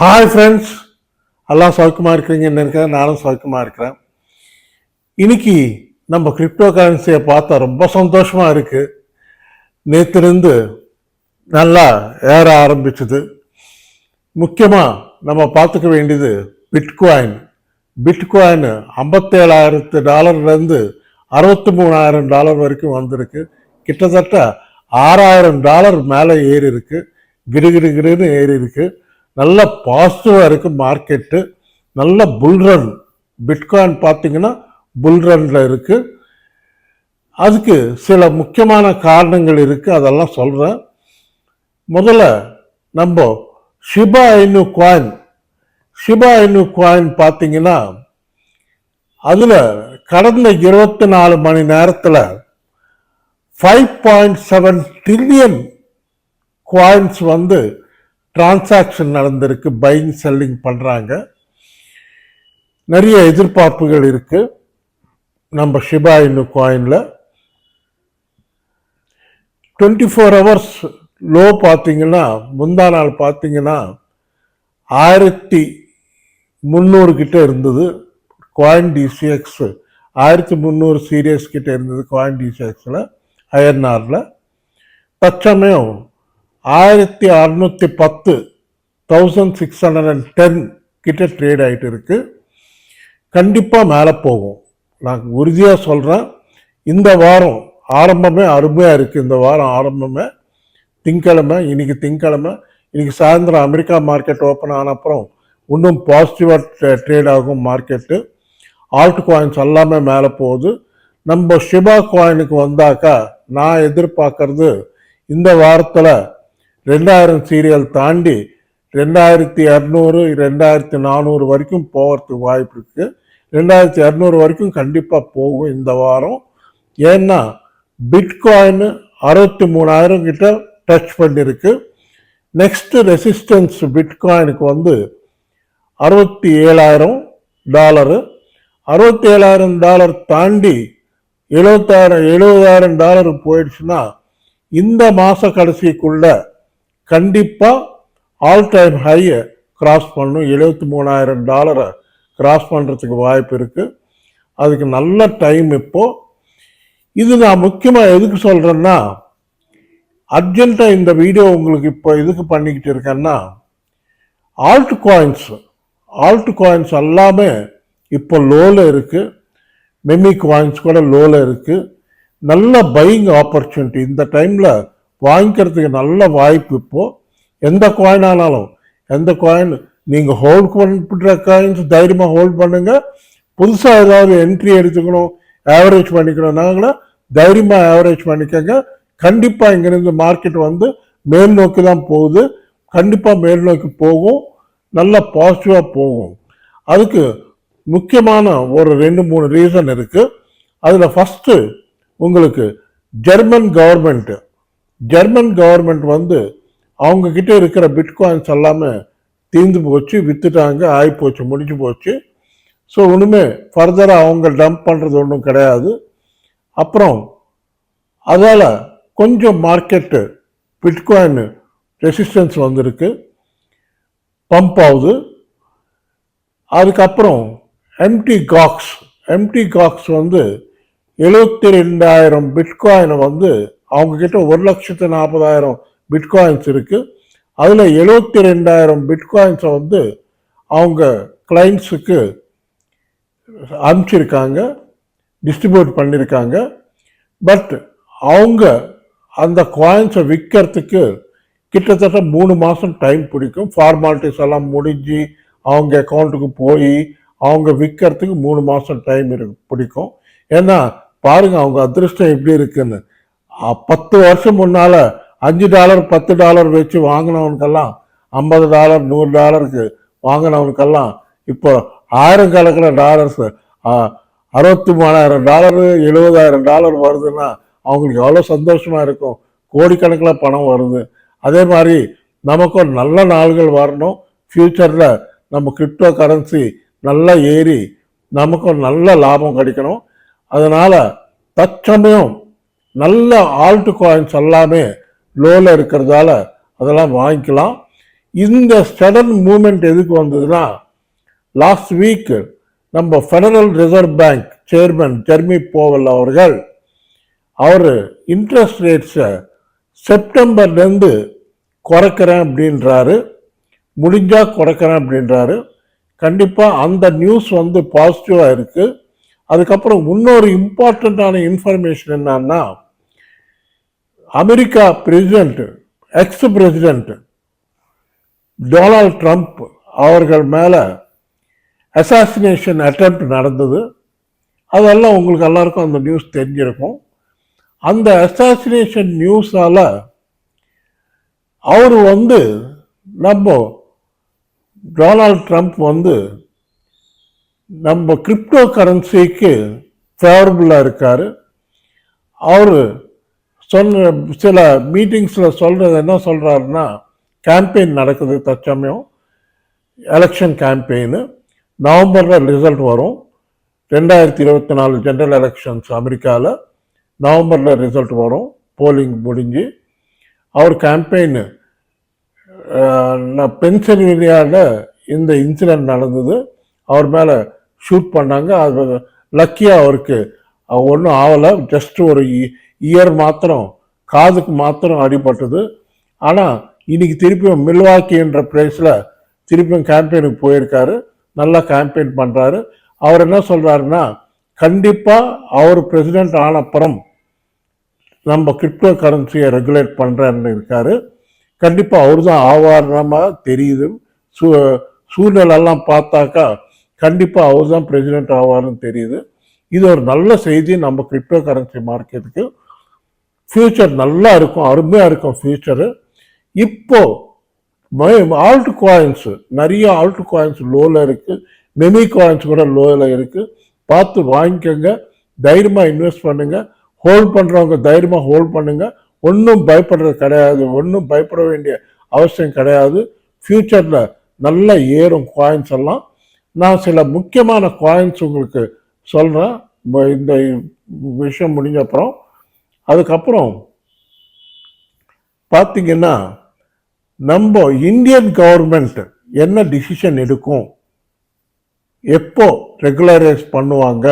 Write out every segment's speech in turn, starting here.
Hi friends எல்லாம் சௌக்கியமாக இருக்கிறீங்கன்னு நினைக்கிறேன். நானும் சௌக்கியமாக இருக்கிறேன். இன்னைக்கு நம்ம கிரிப்டோ கரன்சியை பார்த்தா ரொம்ப சந்தோஷமாக இருக்குது நேற்றுலேருந்து நல்லா ஏற ஆரம்பிச்சது. முக்கியமாக நம்ம பார்த்துக்க வேண்டியது பிட்காயின் பிட்காயின் ஐம்பத்தேழாயிரத்து டாலர்லேருந்து அறுபத்தி மூணாயிரம் டாலர் வரைக்கும் வந்திருக்கு. கிட்டத்தட்ட ஆறாயிரம் டாலர் மேலே ஏறி இருக்கு கிடுகிடுகிடுன்னு ஏறி இருக்குது நல்ல பாசிட்டிவாக இருக்குது மார்க்கெட்டு நல்ல புல்ரன் பிட்காயின் பார்த்தீங்கன்னா புல்ரனில் இருக்குது அதுக்கு சில முக்கியமான காரணங்கள் இருக்குது அதெல்லாம் சொல்கிறேன் முதல்ல நம்ம ஷிபா இனு காயின் ஷிபா இனு காயின் பார்த்தீங்கன்னா அதில் கடந்த இருபத்தி நாலு மணி நேரத்தில் five point seven trillion coins வந்து டிரான்சாக்ஷன் நடந்திருக்கு பையிங் செல்லிங் பண்ணுறாங்க நிறைய எதிர்பார்ப்புகள் இருக்குது நம்ம ஷிபா இனு காயினில் டுவெண்ட்டி ஃபோர் ஹவர்ஸ் லோ பார்த்தீங்கன்னா முந்தா நாள் பார்த்தீங்கன்னா ஆயிரத்தி முந்நூறு கிட்டே இருந்தது. காயின் டிசிஎக்ஸ் ஆயிரத்தி முந்நூறு சீரியஸ் கிட்டே இருந்தது காயின் டிசிஎக்ஸில் ஐஎன்ஆரில் தற்சமயம் ஆயிரத்தி அறநூற்றி பத்து thousand six hundred and ten கிட்ட ட்ரேட் ஆகிட்டு இருக்குது கண்டிப்பாக மேலே போகும். நான் உறுதியாக சொல்கிறேன் இந்த வாரம் ஆரம்பமே அருமையாக இருக்குது இந்த வாரம் ஆரம்பமே திங்கக்கிழமை இன்னைக்கு திங்கக்கிழமை இன்னைக்கு சாயந்தரம் அமெரிக்கா மார்க்கெட் ஓப்பன் ஆன அப்புறம் இன்னும் பாசிட்டிவாக ட்ரேட் ஆகும் மார்க்கெட்டு ஆல்ட் காயின்ஸ் எல்லாமே மேலே போகுது. நம்ம ஷிபா காயினுக்கு வந்தாக்கா நான் எதிர்பார்க்கறது இந்த வாரத்தில் ரெண்டாயிரம் சீரியல் தாண்டி ரெண்டாயிரத்தி இரநூறு ரெண்டாயிரத்தி நானூறு வரைக்கும் போகிறதுக்கு வாய்ப்பு இருக்குது ரெண்டாயிரத்தி இரநூறு வரைக்கும் கண்டிப்பாக போகும் இந்த வாரம். ஏன்னா பிட்காயின் அறுபத்தி மூணாயிரம் கிட்ட டச் பண்ணியிருக்கு நெக்ஸ்ட் ரெசிஸ்டன்ஸ் பிட்காயினுக்கு வந்து அறுபத்தி ஏழாயிரம் டாலரு அறுபத்தி ஏழாயிரம் டாலர் தாண்டி எழுபத்தாயிரம் எழுபதாயிரம் டாலர் போயிடுச்சுன்னா இந்த மாத கடைசிக்குள்ளே கண்டிப்பாக ஆல் டைம் ஹையை கிராஸ் பண்ணும் எழுபத்தி மூணாயிரம் டாலரை கிராஸ் பண்ணுறதுக்கு வாய்ப்பு இருக்குது அதுக்கு நல்ல டைம் இப்போது இது நான் முக்கியமாக எதுக்கு சொல்கிறேன்னா அர்ஜென்ட்டாக இந்த வீடியோ உங்களுக்கு இப்போ எதுக்கு பண்ணிக்கிட்டு இருக்கேன்னா ஆல்ட் காயின்ஸ் ஆல்ட் காயின்ஸ் எல்லாமே இப்போ லோவில் இருக்குது மெமி காயின்ஸ் கூட லோவில் இருக்குது நல்ல பையிங் ஆப்பர்ச்சுனிட்டி இந்த டைமில் வாங்கிக்கிறதுக்கு நல்ல வாய்ப்பு இப்போது எந்த காயின் ஆனாலும் எந்த காயின் நீங்கள் ஹோல்ட் பண்ணுற காயின்ஸ் தைரியமாக ஹோல்ட் பண்ணுங்கள் புதுசாக ஏதாவது என்ட்ரி எடுத்துக்கணும் ஆவரேஜ் பண்ணிக்கணும்னாங்களா தைரியமாக ஆவரேஜ் பண்ணிக்கோங்க. கண்டிப்பாக இங்கேருந்து மார்க்கெட் வந்து மேல் நோக்கி தான் போகுது. கண்டிப்பாக மேல் நோக்கி போகும். நல்ல பாசிட்டிவாக போகும். அதுக்கு முக்கியமான ஒரு ரெண்டு மூணு ரீசன் இருக்குது அதில் ஃபஸ்ட்டு உங்களுக்கு ஜெர்மன் கவர்மெண்ட்டு ஜெர்மன் கவர்மெண்ட் வந்து அவங்கக்கிட்ட இருக்கிற பிட்காயின்ஸ் எல்லாமே தீர்ந்து போச்சு விற்றுட்டாங்க ஆகிப்போச்சு முடிஞ்சு போச்சு. ஸோ ஒன்றுமே ஃபர்தராக அவங்க டம்ப் பண்ணுறது ஒன்றும் கிடையாது. அப்புறம் அதால் கொஞ்சம் மார்க்கெட்டு பிட்காயின் ரெசிஸ்டன்ஸ் வந்திருக்கு. பம்ப் ஆகுது. அதுக்கப்புறம் எம்டி காக்ஸ் எம்டி காக்ஸ் வந்து எழுபத்தி ரெண்டாயிரம் பிட்காயினை வந்து அவங்க கிட்ட ஒரு லட்சத்து நாற்பதாயிரம் பிட்காயின்ஸ் இருக்கு. அதில் எழுபத்தி ரெண்டாயிரம் பிட்காயின்ஸை வந்து அவங்க கிளைண்ட்ஸுக்கு அனுப்பிச்சிருக்காங்க டிஸ்ட்ரிபியூட் பண்ணியிருக்காங்க பட் அவங்க அந்த காயின்ஸை விற்கிறதுக்கு கிட்டத்தட்ட மூணு மாதம் டைம் பிடிக்கும். ஃபார்மாலிட்டிஸ் எல்லாம் முடிஞ்சு அவங்க அக்கௌண்ட்டுக்கு போய் அவங்க விற்கிறதுக்கு மூணு மாதம் டைம் இருக்கு பிடிக்கும். ஏன்னா பாருங்கள் அவங்க அதிர்ஷ்டம் எப்படி இருக்குன்னு. பத்து வருஷம் முன்னால் அஞ்சு டாலர் பத்து டாலர் வச்சு வாங்கினவனுக்கெல்லாம் ஐம்பது டாலர் நூறு டாலருக்கு வாங்கினவனுக்கெல்லாம் இப்போ ஆயிரம் கணக்கில் டாலர்ஸ் அறுபத்தி மூணாயிரம் டாலரு எழுபதாயிரம் டாலர் வருதுன்னா அவங்களுக்கு எவ்வளோ சந்தோஷமாக இருக்கும். கோடிக்கணக்கில் பணம் வருது. அதே மாதிரி நமக்கும் நல்ல நாள்கள் வரணும். ஃப்யூச்சரில் நம்ம கிரிப்டோ கரன்சி நல்லா ஏறி நமக்கும் நல்ல லாபம் கிடைக்கணும். அதனால் தற்சமயம் நல்ல ஆல்ட் காயின்ஸ் எல்லாமே லோவில் இருக்கிறதால அதெல்லாம் வாங்கிக்கலாம். இந்த சடன் மூமெண்ட் எதுக்கு வந்ததுன்னா லாஸ்ட் வீக் நம்ம federal reserve bank chairman Jeremy Powell அவர்கள் அவர் இன்ட்ரெஸ்ட் ரேட்ஸை செப்டம்பர்லேருந்து குறைக்கிறேன் அப்படின்றாரு. முடிஞ்சால் குறைக்கிறேன் அப்படின்றாரு. கண்டிப்பாக அந்த நியூஸ் வந்து பாசிட்டிவாக இருக்குது அதுக்கப்புறம் இன்னொரு இம்பார்ட்டண்ட்டான இன்ஃபர்மேஷன் என்னன்னா America president ex president Donald Trump அவர்கள் மேலே அசாசினேஷன் அட்டெம்ப்ட் நடந்தது. அதெல்லாம் உங்களுக்கு எல்லாருக்கும் அந்த நியூஸ் தெரிஞ்சிருக்கும். அந்த அசாசினேஷன் நியூஸால் அவர் வந்து நம்ம டொனால்ட் ட்ரம்ப் வந்து நம்ம கிரிப்டோ கரன்சிக்கு ஃபேவரபுளாக இருக்கார். அவர் சொன்ன சில மீட்டிங்ஸில் சொல்கிறது என்ன சொல்கிறாருன்னா கேம்பெயின் நடக்குது தற்சமயம். எலெக்ஷன் கேம்பெயின் நவம்பரில் ரிசல்ட் வரும். ரெண்டாயிரத்தி இருபத்தி நாலு ஜென்ரல் எலெக்ஷன்ஸ் அமெரிக்காவில் நவம்பரில் ரிசல்ட் வரும். போலிங் முடிஞ்சு. அவர் கேம்பெயின் பென்சில்வேனியாவில் இந்த இன்சிடென்ட் நடந்தது. அவர் மேலே ஷூட் பண்ணாங்க. அது லக்கியாக அவருக்கு ஒன்றும் ஆகலை. ஜஸ்ட் ஒரு இயர் மாத்திரம் காதுக்கு மாத்திரம் அடிபட்டது. ஆனால் இன்னைக்கு திருப்பியும் மில்வாக்கின்ற பிளேஸில் திருப்பியும் கேம்பெயினுக்கு போயிருக்காரு. நல்லா கேம்பெயின் பண்ணுறாரு அவர் என்ன சொல்கிறாருன்னா கண்டிப்பாக அவர் பிரசிடென்ட் ஆனப்புறம் நம்ம கிரிப்டோ கரன்சியை ரெகுலேட் பண்ணுறாருன்னு இருக்கார். கண்டிப்பாக அவர் தான் ஆவாரணமாக தெரியுது. சூ சூழ்நிலெல்லாம் பார்த்தாக்கா கண்டிப்பாக அவர் தான் பிரசிடென்ட் ஆவார்னு தெரியுது. இது ஒரு நல்ல செய்தி நம்ம கிரிப்டோ கரன்சி மார்க்கெட்டுக்கு ஃப்யூச்சர் நல்லா இருக்கும் அருமையாக இருக்கும் ஃப்யூச்சரு இப்போது ஆல்ட் காயின்ஸு நிறைய ஆல்ட் காயின்ஸ் லோவில் இருக்குது மெமி காயின்ஸ் கூட லோவில் இருக்குது பார்த்து வாங்கிக்கோங்க. தைரியமாக இன்வெஸ்ட் பண்ணுங்கள் ஹோல்ட் பண்ணுறவங்க தைரியமாக ஹோல்ட் பண்ணுங்கள் ஒன்றும் பயப்படுறது கிடையாது. ஒன்றும் பயப்பட வேண்டிய அவசியம் கிடையாது. ஃப்யூச்சரில் நல்ல ஏறும் காயின்ஸ் எல்லாம். நான் சில முக்கியமான காயின்ஸ் உங்களுக்கு சொல்கிறேன் இந்த விஷயம் முடிஞ்ச அப்புறம். அதுக்கப்புறம் பார்த்திங்கன்னா நம்ம இந்தியன் கவர்மெண்ட் என்ன டிசிஷன் எடுக்கும்? எப்போ ரெகுலரைஸ் பண்ணுவாங்க?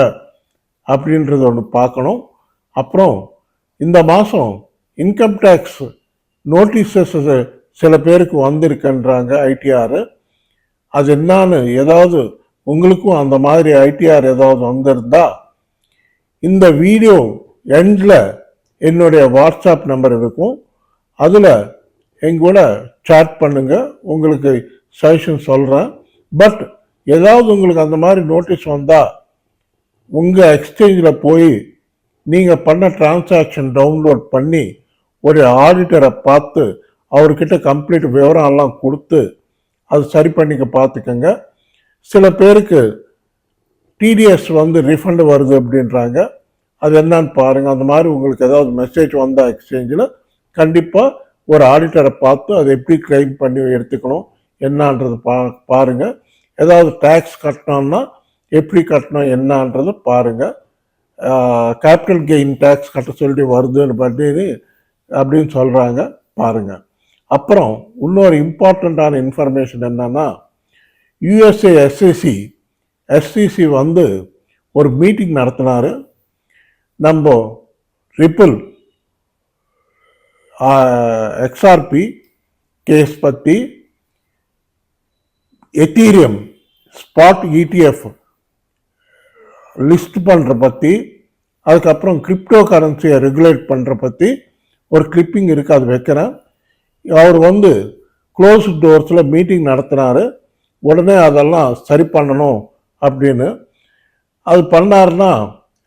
அப்படின்றத ஒன்று பார்க்கணும். அப்புறம் இந்த மாதம் இன்கம் டேக்ஸ் நோட்டீசஸ் சில பேருக்கு வந்திருக்குன்றாங்க ஐடிஆர் அது என்னன்னு ஏதாவது உங்களுக்கும் அந்த மாதிரி ஐடிஆர் ஏதாவது வந்திருந்தா இந்த வீடியோ எண்டில் என்னுடைய வாட்ஸ்அப் நம்பர் இருக்கும். அதில் எங்கூட சாட் பண்ணுங்கள் உங்களுக்கு சஜஷன் சொல்கிறேன் பட் ஏதாவது உங்களுக்கு அந்த மாதிரி நோட்டீஸ் வந்தால் உங்கள் எக்ஸ்சேஞ்சில் போய் நீங்கள் பண்ண டிரான்சாக்ஷன் டவுன்லோட் பண்ணி ஒரு ஆடிட்டரை பார்த்து அவர்கிட்ட கம்ப்ளீட் விவரம் எல்லாம் கொடுத்து அது சரி பண்ணிக்க பார்த்துக்கோங்க. சில பேருக்கு டிடிஎஸ் வந்து ரீஃபண்டு வருது அப்படின்றாங்க. அது என்னன்னு பாருங்கள் அந்த மாதிரி உங்களுக்கு ஏதாவது மெசேஜ் வந்தால் எக்ஸ்சேஞ்சில் கண்டிப்பாக ஒரு ஆடிட்டரை பார்த்து அதை எப்படி கிளைம் பண்ணி எடுத்துக்கணும் என்னன்றது பா பாருங்கள் ஏதாவது டேக்ஸ் கட்டணும்னா எப்படி கட்டணும் என்னன்றது பாருங்கள் கேபிட்டல் கெயின் டேக்ஸ் கட்ட சொல்லி வருதுன்னு பண்ணி அப்படின்னு சொல்கிறாங்க பாருங்கள் அப்புறம் இன்னொரு இம்பார்ட்டண்ட்டான இன்ஃபர்மேஷன் என்னன்னா யுஎஸ்ஏ எஸ்சிசி எஸ்சிசி வந்து ஒரு மீட்டிங் நடத்தினார். நம்ம ரிப்பிள் எக்ஸ்ஆர்பி கேஸ் பற்றி எத்தீரியம் ஸ்பாட் இடிஎஃப் லிஸ்ட் பண்ணுற பற்றி அதுக்கப்புறம் கிரிப்டோ கரன்சியை ரெகுலேட் பண்ணுற பற்றி ஒரு கிளிப்பிங் இருக்குது அது வைக்கிறேன். அவர் வந்து க்ளோஸ் டோர்ஸில் மீட்டிங் நடத்தினார் உடனே அதெல்லாம் சரி பண்ணணும் அப்படின்னு. அது பண்ணாருன்னா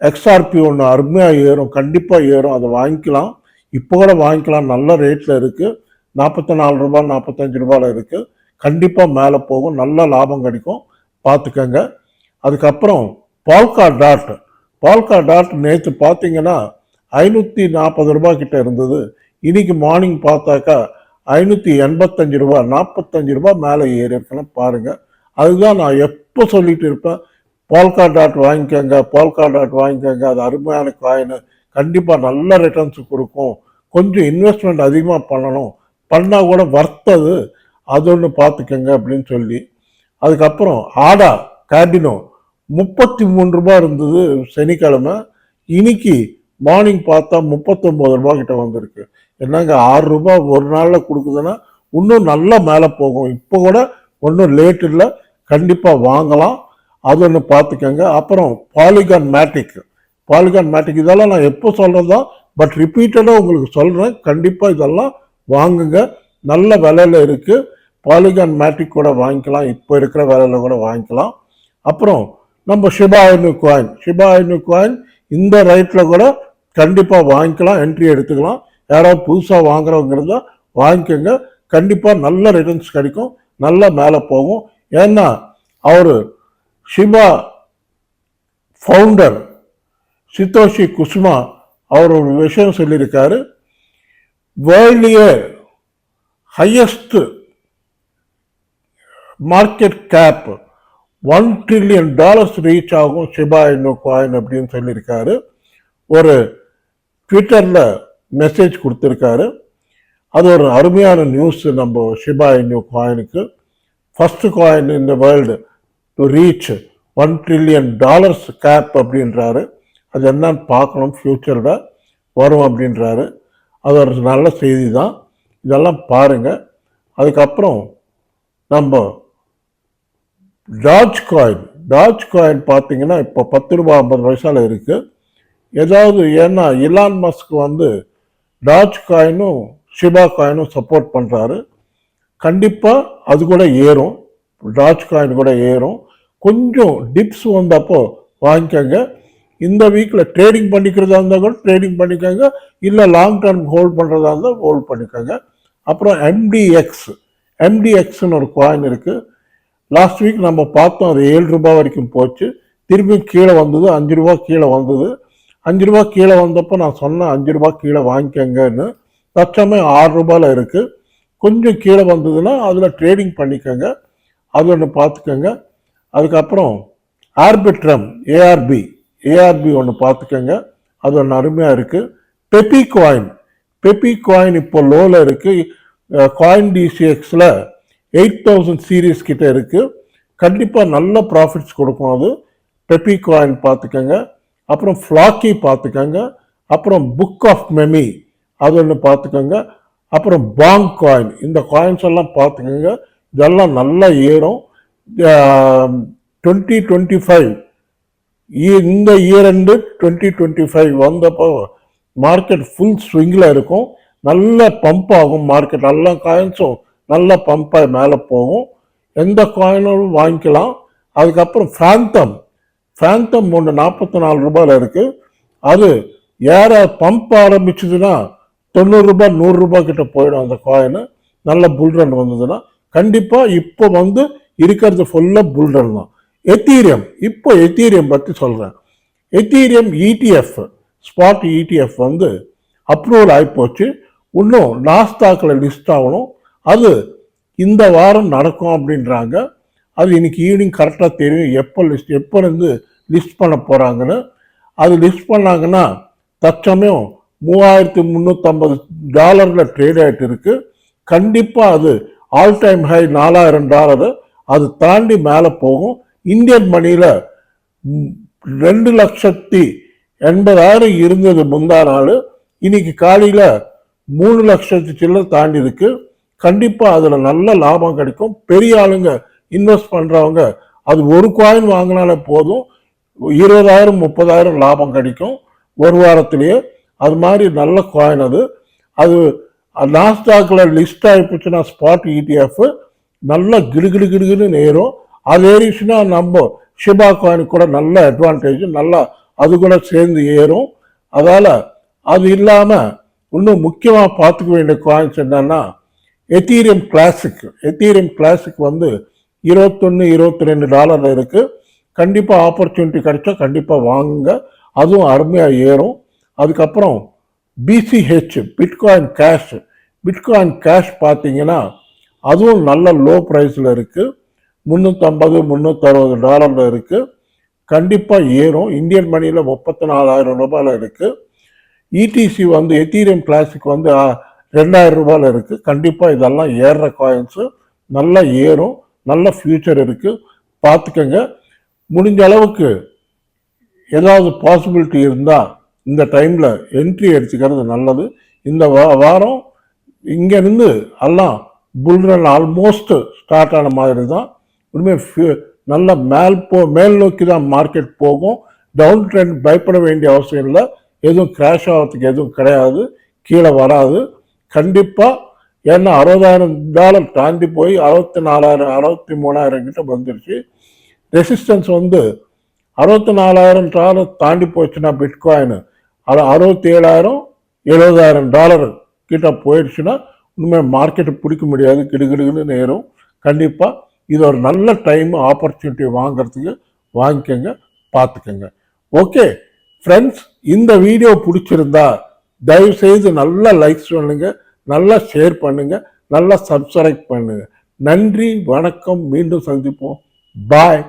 எக்ஸ்ஆர்பி ஒன்று அருமையாக ஏறும் கண்டிப்பாக ஏறும். அதை வாங்கிக்கலாம். இப்போ கூட வாங்கிக்கலாம். நல்ல ரேட்டில் இருக்குது நாற்பத்தி நாலு ரூபா நாற்பத்தஞ்சு ரூபாயில் இருக்குது கண்டிப்பாக மேலே போகும். நல்ல லாபம் கிடைக்கும். பார்த்துக்கங்க. அதுக்கப்புறம் பால்கா டாட் பால்கா டாட் நேற்று பார்த்தீங்கன்னா ஐநூற்றி நாற்பது ரூபா கிட்ட இருந்தது. இன்றைக்கி மார்னிங் பார்த்தாக்கா ஐநூற்றி எண்பத்தஞ்சு ரூபா நாற்பத்தஞ்சு ரூபா மேலே ஏறி இருக்குன்னு பாருங்கள் அதுதான் நான் எப்போ சொல்லிட்டு இருப்பேன். பால்கா டாட் வாங்கிக்கோங்க பால்கா டாட் வாங்கிக்கோங்க. அது அருமையான காயின் கண்டிப்பாக நல்ல ரிட்டர்ன்ஸ் கொடுக்கும். கொஞ்சம் இன்வெஸ்ட்மெண்ட் அதிகமாக பண்ணணும். பண்ணால் கூட வர்த்தது. அது ஒன்று பார்த்துக்கோங்க அப்படின்னு சொல்லி. அதுக்கப்புறம் ஆடா கேபினோ முப்பத்தி மூணு ரூபாய் இருந்தது சனிக்கிழமை. இன்னைக்கு மார்னிங் பார்த்தா முப்பத்தொம்போது ரூபா கிட்ட வந்திருக்கு. என்னங்க ஆறு ரூபாய் ஒரு நாளில் கொடுக்குதுன்னா இன்னும் நல்லா மேலே போகும். இப்போ கூட ஒன்றும் லேட் இல்லை. கண்டிப்பாக வாங்கலாம். அது ஒன்று பார்த்துக்கோங்க. அப்புறம் பாலிகான் மேட்டிக் பாலிகான் மேட்டிக் இதெல்லாம் நான் எப்போ சொல்கிறதா பட் ரிப்பீட்டடாக உங்களுக்கு சொல்கிறேன் கண்டிப்பாக இதெல்லாம் வாங்குங்க. நல்ல விலையில இருக்குது பாலிகான் மேட்டிக் கூட வாங்கிக்கலாம். இப்போ இருக்கிற விலையில கூட வாங்கிக்கலாம். அப்புறம் நம்ம ஷிபாயினு காயின் ஷிபாயினு காயின் இந்த ரேட்டில் கூட கண்டிப்பாக வாங்கிக்கலாம். என்ட்ரி எடுத்துக்கலாம். யாராவது புதுசாக வாங்குறவங்க இருந்தால் வாங்கிக்கோங்க. கண்டிப்பாக நல்ல ரிட்டர்ன்ஸ் கிடைக்கும். நல்ல மேலே போகும். ஏன்னா அவர் ஷிபா ஃபவுண்டர் சித்தோஷி குஸ்மா அவர் ஒரு விஷயம் சொல்லியிருக்காரு. வேர்ல்ட்லேயே highest market cap one trillion dollars reach ஆகும் சிபா இன்னும் காயின் அப்படின்னு சொல்லியிருக்காரு. ஒரு ட்விட்டரில் மெசேஜ் கொடுத்துருக்காரு. அது ஒரு அருமையான நியூஸ் நம்ம ஷிபா இன்னு காயினுக்கு ஃபஸ்ட்டு காயின் இந்த world to reach one trillion dollars cap அப்படின்றாரு. அது என்னன்னு பார்க்கணும் ஃப்யூச்சரில் வரும் அப்படின்றாரு. அது ஒரு நல்ல செய்தி தான் இதெல்லாம் பாருங்கள் அதுக்கப்புறம் நம்ம டாஜ் காயின் டாஜ் காயின் பார்த்தீங்கன்னா இப்போ பத்து ரூபா ஐம்பது வயசால் இருக்குது ஏதாவது ஏன்னா இலான் மஸ்க் வந்து டாஜ் காயினும் ஷிபா காயினும் சப்போர்ட் பண்ணுறாரு கண்டிப்பாக அது கூட ஏறும். டாச் காயின் கூட ஏறும். கொஞ்சம் டிப்ஸ் வந்தப்போ வாங்கிக்கோங்க. இந்த வீக்கில் ட்ரேடிங் பண்ணிக்கிறதா இருந்தால் கூட ட்ரேடிங் பண்ணிக்கோங்க. இல்லை லாங் டேர்ம் ஹோல்ட் பண்ணுறதா இருந்தால் ஹோல்ட் பண்ணிக்கோங்க. அப்புறம் எம்டிஎக்ஸ் எம்டிஎக்ஸ்னு ஒரு காயின் இருக்குது லாஸ்ட் வீக் நம்ம பார்த்தோம் அது ஏழு ரூபாய் வரைக்கும் போச்சு. திரும்பியும் கீழே வந்தது அஞ்சு ரூபா கீழே வந்தது. அஞ்சு ரூபா கீழே வந்தப்போ நான் சொன்னேன் அஞ்சு ரூபா கீழே வாங்கிக்கங்கன்னு. தற்சமயம் ஆறு ரூபாயில் இருக்குது கொஞ்சம் கீழே வந்ததுன்னா அதில் ட்ரேடிங் பண்ணிக்கோங்க. அது ஒன்று பார்த்துக்கோங்க. அதுக்கப்புறம் ஆர்பிட்ரம் ஏஆர்பி ஏஆர்பி ஒன்று பார்த்துக்கோங்க. அது ஒன்று அருமையாக இருக்குது பெப்பி காயின் பெப்பி காயின் இப்போ லோவில் இருக்குது காயின் டிசிஎக்ஸில் எயிட் தௌசண்ட் சீரீஸ் கிட்ட இருக்குது கண்டிப்பாக நல்ல ப்ராஃபிட்ஸ் கொடுக்கும் அது. பெப்பி காயின் பார்த்துக்கோங்க. அப்புறம் ஃப்ளாக்கி பார்த்துக்கோங்க. அப்புறம் புக் ஆஃப் மெமி அது ஒன்று பார்த்துக்கோங்க. அப்புறம் பாங் காயின் இந்த காயின்ஸ் எல்லாம் பார்த்துக்கோங்க. இதெல்லாம் நல்லா ஏறும். டுவெண்ட்டி டுவெண்ட்டி ஃபைவ் இந்த year end twenty twenty five வந்தப்போ மார்க்கெட் ஃபுல் ஸ்விங்கில் இருக்கும். நல்ல பம்ப் ஆகும் மார்க்கெட் எல்லா காயின்ஸும் நல்ல பம்பாக மேலே போகும். எந்த காயினும் வாங்கிக்கலாம். அதுக்கப்புறம் ஃபேந்தம் ஃபேந்தம் ஒன்று நாற்பத்தி நாலு ரூபாயில் இருக்குது அது ஏற பம்ப் ஆரம்பிச்சதுன்னா தொண்ணூறுரூபா நூறுரூபா கிட்ட போயிடும் அந்த காயினு நல்ல புல் ரன் வந்ததுன்னா கண்டிப்பாக இப்போ வந்து இருக்கிறது ஃபுல்லாக புல்டன் தான். எத்தீரியம் இப்போ எத்தீரியம் பற்றி சொல்கிறேன் எத்தீரியம் இடிஎஃப் ஸ்பாட் இடிஎஃப் வந்து அப்ரூவல் ஆகிப்போச்சு இன்னும் நாஸ்டாக்கில் லிஸ்ட் ஆகணும். அது இந்த வாரம் நடக்கும் அப்படின்றாங்க. அது இன்னைக்கு ஈவினிங் கரெக்டாக தெரியும். எப்போ லிஸ்ட் எப்போருந்து லிஸ்ட் பண்ண போகிறாங்கன்னு அது லிஸ்ட் பண்ணாங்கன்னா தற்சமயம் மூவாயிரத்தி முந்நூற்றம்பது டாலரில் ட்ரேட் ஆகிட்டு இருக்குது கண்டிப்பாக அது ஆல் டைம் ஹை நாலாயிரம் டாலரு அது தாண்டி மேலே போகும். இந்தியன் மணியில் ரெண்டு லட்சத்தி எண்பதாயிரம் இருந்தது முந்தா நாள். இன்னைக்கு காலையில் மூணு லட்சத்து சில்லர் தாண்டி இருக்கு கண்டிப்பாக அதில் நல்ல லாபம் கிடைக்கும். பெரிய ஆளுங்க இன்வெஸ்ட் பண்ணுறவங்க அது ஒரு காயின் வாங்கினாலே போதும். இருபதாயிரம் முப்பதாயிரம் லாபம் கிடைக்கும். ஒரு வாரத்திலேயே. அது மாதிரி நல்ல காயின் அது. அது நாஸ்டாக்கில் லிஸ்ட் ஆகிப்போச்சுன்னா ஸ்பாட் இடிஎஃப் நல்லா கிடுகிடு கிடுகிடுன்னு ஏறும். அது ஏறிச்சுன்னா நம்ம ஷிபா காயின் கூட நல்ல அட்வான்டேஜ் நல்லா அது கூட சேர்ந்து ஏறும். அதால் அது இல்லாமல் இன்னும் முக்கியமாக பார்த்துக்க வேண்டிய காயின்ஸ் என்னன்னா எத்தீரியம் கிளாசிக் எத்தீரியம் கிளாசிக் வந்து இருபத்தொன்று இருபத்தி ரெண்டு டாலர் இருக்குது கண்டிப்பாக ஆப்பர்ச்சுனிட்டி கிடைச்சா கண்டிப்பாக வாங்குங்க. அதுவும் அருமையாக ஏறும். அதுக்கப்புறம் BCH bitcoin cash bitcoin cash பார்த்தீங்கன்னா அதுவும் நல்ல லோ ப்ரைஸில் இருக்குது முந்நூற்றம்பது முந்நூற்றறுபது டாலரில் இருக்குது கண்டிப்பாக ஏறும். இந்தியன் மணியில் முப்பத்தி நாலாயிரம் ரூபாயில் இருக்குது இடிசி வந்து எத்தீரியம் கிளாசிக் வந்து ரெண்டாயிரம் ரூபாயில் இருக்குது கண்டிப்பாக இதெல்லாம் ஏறுற காயின்ஸு நல்லா ஏறும். நல்ல ஃப்யூச்சர் இருக்குது பார்த்துக்கங்க. முடிஞ்ச அளவுக்கு ஏதாவது பாசிபிலிட்டி இருந்தால் இந்த டைமில் என்ட்ரி அடிச்சுக்கிறது நல்லது. இந்த வா வாரம் இங்கேருந்து எல்லாம் புல்ரன் ஆல்மோஸ்ட் ஸ்டார்ட் ஆன மாதிரி தான். உண்மையாக நல்ல மேல் போ மேல் நோக்கி தான் மார்க்கெட் போகும். டவுன் ட்ரெண்ட் பயப்பட வேண்டிய அவசியம் இல்லை. எதுவும் கிராஷ் ஆகிறதுக்கு எதுவும் கிடையாது. கீழே வராது. கண்டிப்பாக ஏன்னா அறுபதாயிரம் டாலர் தாண்டி போய் அறுபத்தி நாலாயிரம் அறுபத்தி மூணாயிரம் கிட்ட வந்துருச்சு. ரெசிஸ்டன்ஸ் வந்து அறுபத்தி நாலாயிரம் டாலர் தாண்டி போச்சுன்னா பிட்காயின் அது அறுபத்தி ஏழாயிரம் எழுபதாயிரம் டாலர் கிட்ட போயிடுச்சுன்னா உண்மையாக மார்க்கெட்டை பிடிக்க முடியாது. கிடுகிடுன்னு நேரும். கண்டிப்பாக இது ஒரு நல்ல டைம் ஆப்பர்ச்சுனிட்டி வாங்குறதுக்கு வாங்கிக்கோங்க பார்த்துக்கோங்க ஓகே ஃப்ரெண்ட்ஸ் இந்த வீடியோ பிடிச்சிருந்தா தயவுசெய்து நல்லா லைக்ஸ் பண்ணுங்க நல்லா ஷேர் பண்ணுங்க நல்லா சப்ஸ்கிரைப் பண்ணுங்க. நன்றி வணக்கம் மீண்டும் சந்திப்போம். பாய்